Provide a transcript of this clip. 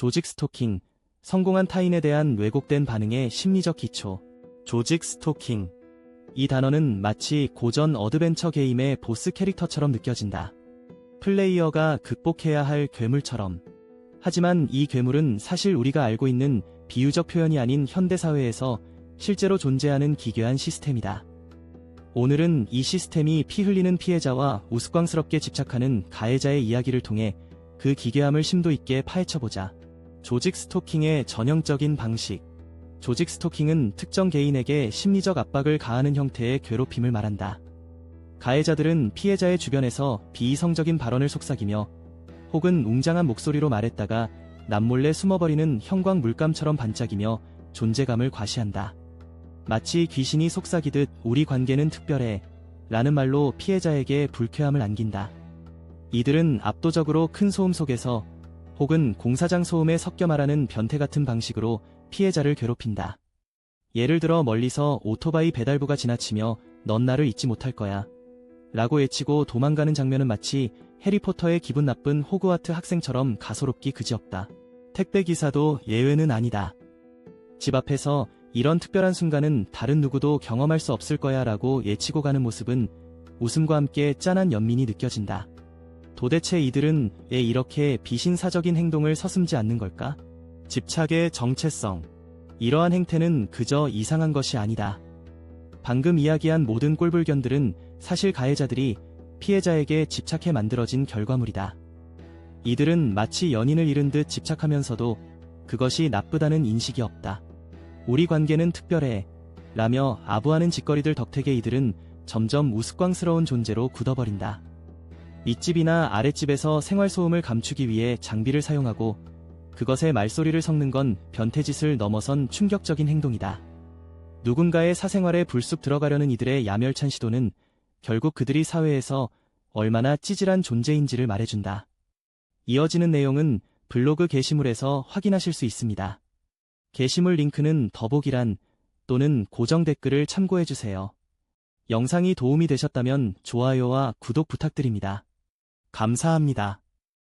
조직 스토킹, 성공한 타인에 대한 왜곡된 반응의 심리적 기초. 조직 스토킹. 이 단어는 마치 고전 어드벤처 게임의 보스 캐릭터처럼 느껴진다. 플레이어가 극복해야 할 괴물처럼. 하지만 이 괴물은 사실 우리가 알고 있는 비유적 표현이 아닌 현대사회에서 실제로 존재하는 기괴한 시스템이다. 오늘은 이 시스템이 피 흘리는 피해자와 우스꽝스럽게 집착하는 가해자의 이야기를 통해 그 기괴함을 심도 있게 파헤쳐보자. 조직 스토킹의 전형적인 방식. 조직 스토킹은 특정 개인에게 심리적 압박을 가하는 형태의 괴롭힘을 말한다. 가해자들은 피해자의 주변에서 비이성적인 발언을 속삭이며 혹은 웅장한 목소리로 말했다가 남몰래 숨어버리는 형광 물감처럼 반짝이며 존재감을 과시한다. 마치 귀신이 속삭이듯 우리 관계는 특별해 라는 말로 피해자에게 불쾌함을 안긴다. 이들은 압도적으로 큰 소음 속에서 혹은 공사장 소음에 섞여 말하는 변태 같은 방식으로 피해자를 괴롭힌다. 예를 들어 멀리서 오토바이 배달부가 지나치며 넌 나를 잊지 못할 거야. 라고 외치고 도망가는 장면은 마치 해리포터의 기분 나쁜 호그와트 학생처럼 가소롭기 그지없다. 택배기사도 예외는 아니다. 집 앞에서 이런 특별한 순간은 다른 누구도 경험할 수 없을 거야 라고 예치고 가는 모습은 웃음과 함께 짠한 연민이 느껴진다. 도대체 이들은 왜 이렇게 비신사적인 행동을 서슴지 않는 걸까? 집착의 정체성. 이러한 행태는 그저 이상한 것이 아니다. 방금 이야기한 모든 꼴불견들은 사실 가해자들이 피해자에게 집착해 만들어진 결과물이다. 이들은 마치 연인을 잃은 듯 집착하면서도 그것이 나쁘다는 인식이 없다. 우리 관계는 특별해. 라며 아부하는 짓거리들 덕택에 이들은 점점 우스꽝스러운 존재로 굳어버린다. 윗집이나 아랫집에서 생활소음을 감추기 위해 장비를 사용하고 그것에 말소리를 섞는 건 변태짓을 넘어선 충격적인 행동이다. 누군가의 사생활에 불쑥 들어가려는 이들의 야멸찬 시도는 결국 그들이 사회에서 얼마나 찌질한 존재인지를 말해준다. 이어지는 내용은 블로그 게시물에서 확인하실 수 있습니다. 게시물 링크는 더보기란 또는 고정 댓글을 참고해주세요. 영상이 도움이 되셨다면 좋아요와 구독 부탁드립니다. 감사합니다.